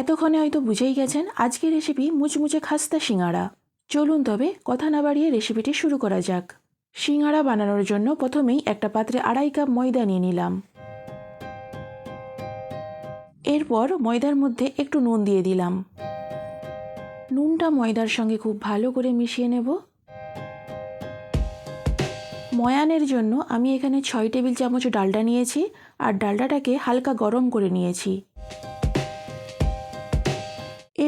এতক্ষণে হয়তো বুঝেই গেছেন, আজকের রেসিপি মুচমুচে খাস্তা সিঙ্গারা চলুন তবে কথা না বাড়িয়ে রেসিপিটি শুরু করা যাক। সিঙ্গারা বানানোর জন্য প্রথমেই একটা পাত্রে আড়াই কাপ ময়দা নিয়ে নিলাম। এরপর ময়দার মধ্যে একটু নুন দিয়ে দিলাম। নুনটা ময়দার সঙ্গে খুব ভালো করে মিশিয়ে নেব। ময়ানের জন্য আমি এখানে ছয় টেবিল চামচ ডালডা নিয়েছি, আর ডালডাটাকে হালকা গরম করে নিয়েছি।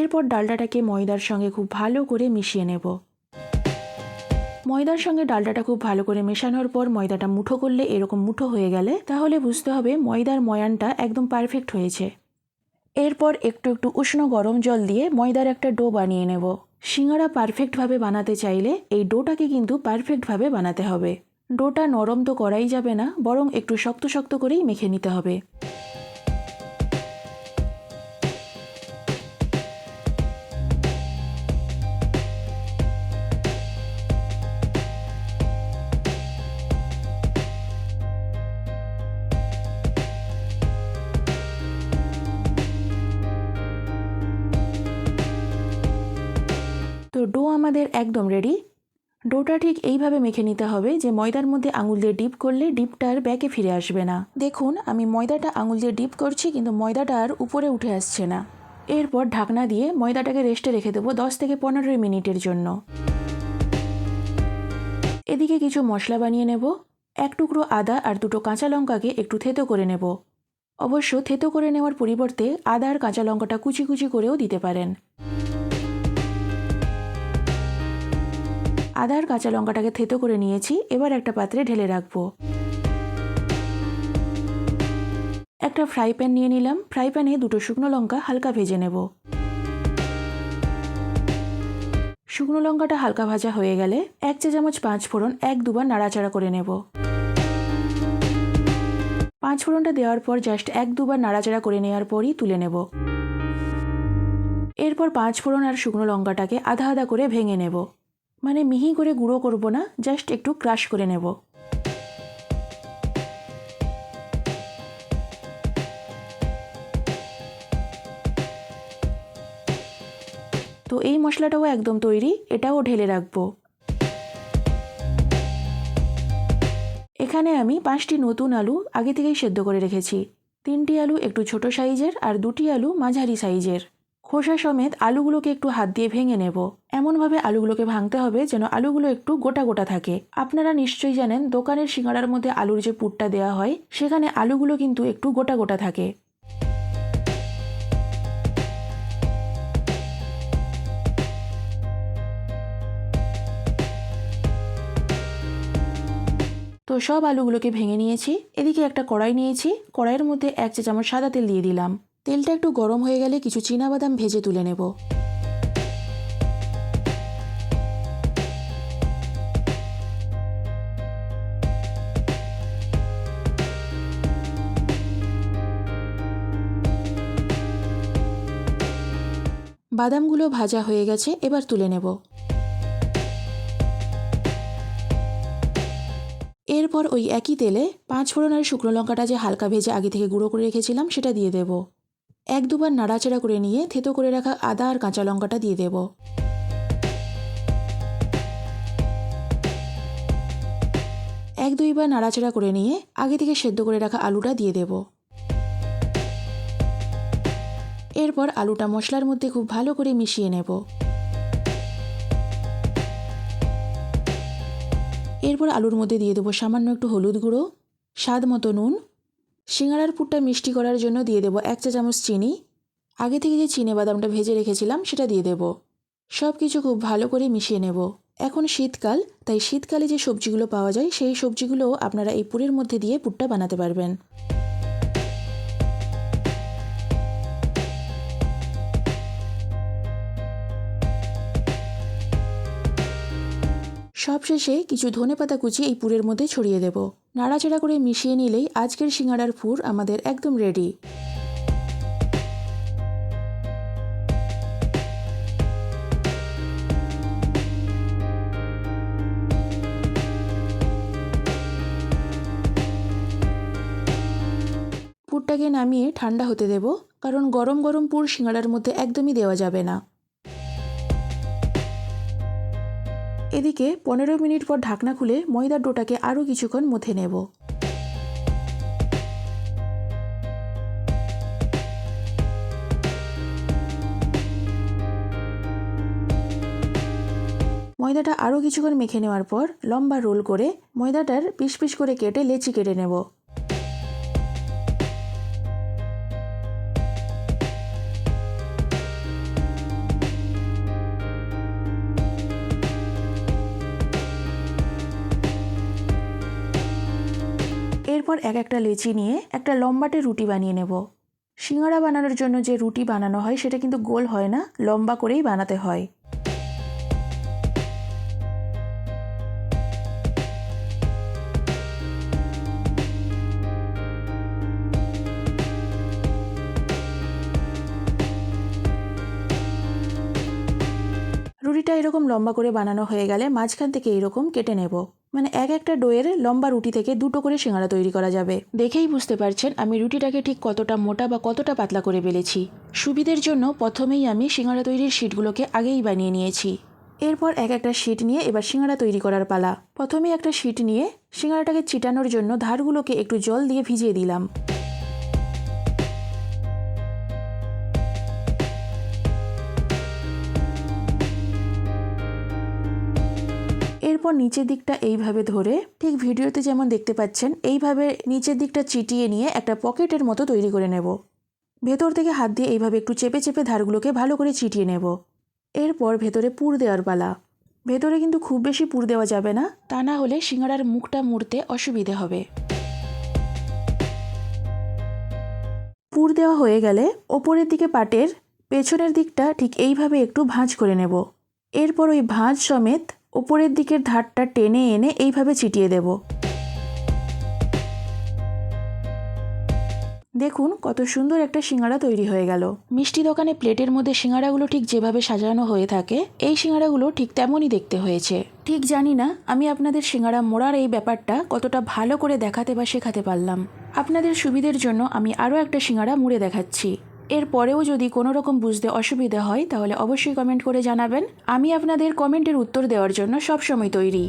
এরপর ডালডাটাকে ময়দার সঙ্গে খুব ভালো করে মিশিয়ে নেব। ময়দার সঙ্গে ডালডাটা খুব ভালো করে মেশানোর পর ময়দাটা মুঠো করলে এরকম মুঠো হয়ে গেলে তাহলে বুঝতে হবে ময়দার ময়ানটা একদম পারফেক্ট হয়েছে। এরপর একটু একটু উষ্ণ গরম জল দিয়ে ময়দার একটা ডো বানিয়ে নেব। সিঙ্গারা পারফেক্টভাবে বানাতে চাইলে এই ডোটাকে কিন্তু পারফেক্টভাবে বানাতে হবে। ডোটা নরম তো করাই যাবে না, বরং একটু শক্ত শক্ত করেই মেখে নিতে হবে। আমাদের একদম রেডি ডোটা ঠিক এইভাবে মেখে নিতে হবে যে ময়দার মধ্যে আঙুল দিয়ে ডিপ করলে ডিপটার ব্যাকে ফিরে আসবে না। দেখুন, আমি ময়দাটা আঙুল দিয়ে ডিপ করছি কিন্তু ময়দাটা আর উপরে উঠে আসছে না। এরপর ঢাকনা দিয়ে ময়দাটাকে রেস্টে রেখে দেবো দশ থেকে পনেরোই মিনিটের জন্য। এদিকে কিছু মশলা বানিয়ে নেব। এক টুকরো আদা আর দুটো কাঁচা লঙ্কাকে একটু থেতো করে নেব। অবশ্য থেতো করে নেওয়ার পরিবর্তে আদা আর কাঁচা লঙ্কাটা কুচি কুচি করেও দিতে পারেন। আদা আর কাঁচা লঙ্কাটাকে থেতো করে নিয়েছি, এবার একটা পাত্রে ঢেলে রাখব। একটা ফ্রাই প্যান নিয়ে নিলাম। ফ্রাই প্যানে দুটো শুকনো লঙ্কা হালকা ভেজে নেব। শুকনো লঙ্কাটা হালকা ভাজা হয়ে গেলে এক চা চামচ পাঁচ ফোড়ন এক দুবার নাড়াচাড়া করে নেব। পাঁচ ফোড়নটা দেওয়ার পর জাস্ট এক দুবার নাড়াচাড়া করে নেওয়ার পরই তুলে নেব। এরপর পাঁচ ফোড়ন আর শুকনো লঙ্কাটাকে আধা আধা করে ভেঙে নেব। মানে মিহি করে গুঁড়ো করব না জাস্ট একটু ক্রাশ করে নেব। তো এই মশলাটাও একদম তৈরি, এটাও ঢেলে রাখব। এখানে আমি পাঁচটি নতুন আলু আগে থেকেই সেদ্ধ করে রেখেছি। তিনটি আলু একটু ছোট সাইজের আর দুটি আলু মাঝারি সাইজের। খোসা সমেত আলুগুলোকে একটু হাত দিয়ে ভেঙে নেব। এমনভাবে আলুগুলোকে ভাঙতে হবে যেন আলুগুলো একটু গোটা গোটা থাকে। আপনারা নিশ্চয়ই জানেন, দোকানের সিঙ্গাড়ার মধ্যে আলুর যে পুরটা দেওয়া হয়, সেখানে আলুগুলো কিন্তু একটু গোটা গোটা থাকে। তো সব আলুগুলোকে ভেঙে নিয়েছি। এদিকে একটা কড়াই নিয়েছি। কড়াইয়ের মধ্যে এক চা চামচ সাদা তেল দিয়ে দিলাম। তেলটা একটু গরম হয়ে গেলে কিছু বাদাম ভেজে তুলে নেব। বাদামগুলো ভাজা হয়ে গেছে, এবার তুলে নেব। এরপর ওই একই তেলে পাঁচ ফোড়ন আর শুকনো লঙ্কাটা যে হালকা ভেজে আগে থেকে গুঁড়ো করে রেখেছিলাম, সেটা দিয়ে দেব। এক দুবার নাড়াচাড়া করে নিয়ে থেতো করে রাখা আদা আর কাঁচা লঙ্কাটা দিয়ে দেব। এক দুইবার নাড়াচাড়া করে নিয়ে আগে থেকে সেদ্ধ করে রাখা আলুটা দিয়ে দেব। এরপর আলুটা মশলার মধ্যে খুব ভালো করে মিশিয়ে নেব। এরপর আলুর মধ্যে দিয়ে দেবো সামান্য একটু হলুদ গুঁড়ো, স্বাদ মতো নুন সিঙ্গাড়ার পুরটা মিষ্টি করার জন্য দিয়ে দেবো এক চা চামচ চিনি। আগে থেকে যে চিনে বাদামটা ভেজে রেখেছিলাম, সেটা দিয়ে দেবো। সব কিছু খুব ভালো করে মিশিয়ে নেব। এখন শীতকাল, তাই শীতকালে যে সবজিগুলো পাওয়া যায়, সেই সবজিগুলো আপনারা এই পুরের মধ্যে দিয়ে পুরটা বানাতে পারবেন। সবশেষে কিছু ধনে পাতা কুচি এই পুরের মধ্যে ছড়িয়ে দেব। নাড়াচাড়া করে মিশিয়ে নিলেই আজকের সিঙ্গাড়ার পুর আমাদের একদম রেডি পুরটাকে নামিয়ে ঠান্ডা হতে দেব, কারণ গরম গরম পুর সিঙ্গাড়ার মধ্যে একদমই দেওয়া যাবে না। এদিকে পনেরো মিনিট পর ঢাকনা খুলে ময়দার ডোটাকে আরও কিছুক্ষণ মথে নেব। ময়দাটা আরও কিছুক্ষণ মেখে নেওয়ার পর লম্বা রোল করে ময়দাটার পিস পিস করে কেটে লেচি কেটে নেব। এরপর এক একটা লেচি নিয়ে একটা লম্বাটে রুটি বানিয়ে নেব। সিঙ্গারা বানানোর জন্য যে রুটি বানানো হয় সেটা কিন্তু গোল হয় না, লম্বা করেই বানাতে হয়। রুটিটা এরকম লম্বা করে বানানো হয়ে গেলে মাঝখান থেকে এরকম কেটে নেব। মানে এক একটা ডোয়ের লম্বা রুটি থেকে দুটো করে সিঙ্গারা তৈরি করা যাবে। দেখেই বুঝতে পারছেন আমি রুটিটাকে ঠিক কতটা মোটা বা কতটা পাতলা করে বেলেছি। সুবিধের জন্য প্রথমেই আমি সিঙ্গারা তৈরির শিটগুলোকে আগেই বানিয়ে নিয়েছি। এরপর এক একটা শিট নিয়ে এবার সিঙ্গারা তৈরি করার পালা। প্রথমে একটা শিট নিয়ে সিঙ্গারাটাকে চিটানোর জন্য ধারগুলোকে একটু জল দিয়ে ভিজিয়ে দিলাম। এরপর নিচের দিকটা এইভাবে ধরে, ঠিক ভিডিওতে যেমন দেখতে পাচ্ছেন, এইভাবে নিচের দিকটা চিটিয়ে নিয়ে একটা পকেটের মতো তৈরি করে নেব। ভেতর থেকে হাত দিয়ে এইভাবে একটু চেপে চেপে ধারগুলোকে ভালো করে চিটিয়ে নেব। এরপর ভেতরে পুর দেওয়ার পালা। ভেতরে কিন্তু খুব বেশি পুর দেওয়া যাবে না, তা না হলে সিঙ্গাড়ার মুখটা মুড়তে অসুবিধে হবে। পুর দেওয়া হয়ে গেলে ওপরের দিকে পাটের পেছনের দিকটা ঠিক এইভাবে একটু ভাঁজ করে নেব। এরপর ওই ভাঁজ সমেত ওপরের দিকের ধারটা টেনে এনে এইভাবে চিটিয়ে দেব। দেখুন, কত সুন্দর একটা সিঙ্গাড়া তৈরি হয়ে গেল। মিষ্টি দোকানে প্লেটের মধ্যে সিঙ্গাড়াগুলো ঠিক যেভাবে সাজানো হয়ে থাকে, এই সিঙ্গাড়াগুলো ঠিক তেমনই দেখতে হয়েছে। ঠিক জানি না, আমি আপনাদের সিঙ্গাড়া মোড়ার এই ব্যাপারটা কতটা ভালো করে দেখাতে বা শেখাতে পারলাম। আপনাদের সুবিধের জন্য আমি আরও একটা সিঙ্গাড়া মুড়ে দেখাচ্ছি। এরপরেও যদি কোনো রকম বুঝতে অসুবিধা হয়, তাহলে অবশ্যই কমেন্ট করে জানাবেন। আমি আপনাদের কমেন্টের উত্তর দেওয়ার জন্য সবসময় তৈরি।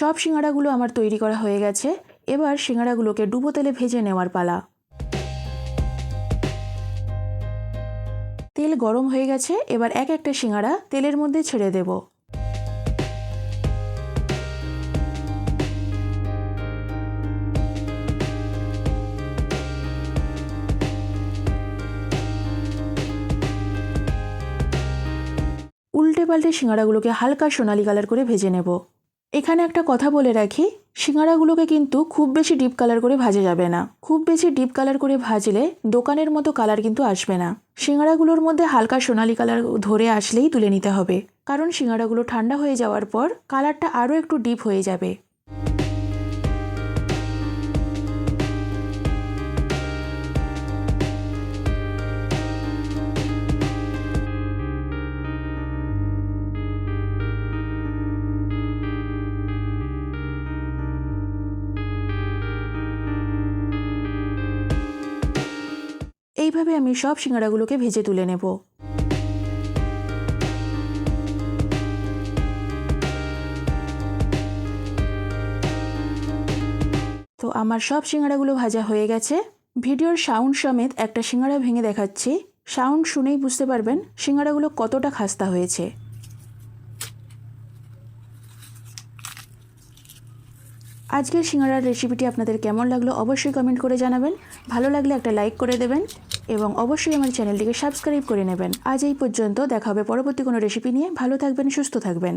সব সিঙ্গাড়াগুলো আমার তৈরি করা হয়ে গেছে। এবার সিঙ্গাড়াগুলোকে ডুবো তেলে ভেজে নেওয়ার পালা। তেল গরম হয়ে গেছে, এবার এক একটা সিঙ্গাড়া তেলের মধ্যে ছেড়ে দেব। উল্টে পাল্টে সিঙ্গাড়াগুলোকে হালকা সোনালি কালার করে ভেজে নেব। এখানে একটা কথা বলে রাখি, সিঙ্গারাগুলোকে কিন্তু খুব বেশি ডিপ কালার করে ভাজা যাবে না। খুব বেশি ডিপ কালার করে ভাজলে দোকানের মতো কালার কিন্তু আসবে না। সিঙাড়াগুলোর মধ্যে হালকা সোনালি কালার ধরে আসলেই তুলে নিতে হবে। কারণ সিঙ্গাড়াগুলো ঠান্ডা হয়ে যাওয়ার পর কালারটা আরও একটু ডিপ হয়ে যাবে। এইভাবে আমি সব সিঙ্গাড়াগুলোকে ভেজে তুলে নেব। তো আমার সব সিঙ্গাড়াগুলো ভাজা হয়ে গেছে। ভিডিওর সাউন্ড সমেত একটা সিঙ্গাড়া ভেঙে দেখাচ্ছি। সাউন্ড শুনেই বুঝতে পারবেন সিঙ্গাড়াগুলো কতটা খাস্তা হয়েছে। আজকের সিঙ্গারার রেসিপিটি আপনাদের কেমন লাগল অবশ্যই কমেন্ট করে জানাবেন। ভালো লাগলে একটা লাইক করে দেবেন এবং অবশ্যই আমার চ্যানেলটিকে সাবস্ক্রাইব করে নেবেন। আজ এই পর্যন্ত দেখা হবে পরবর্তী কোনো রেসিপি নিয়ে। ভালো থাকবেন, সুস্থ থাকবেন।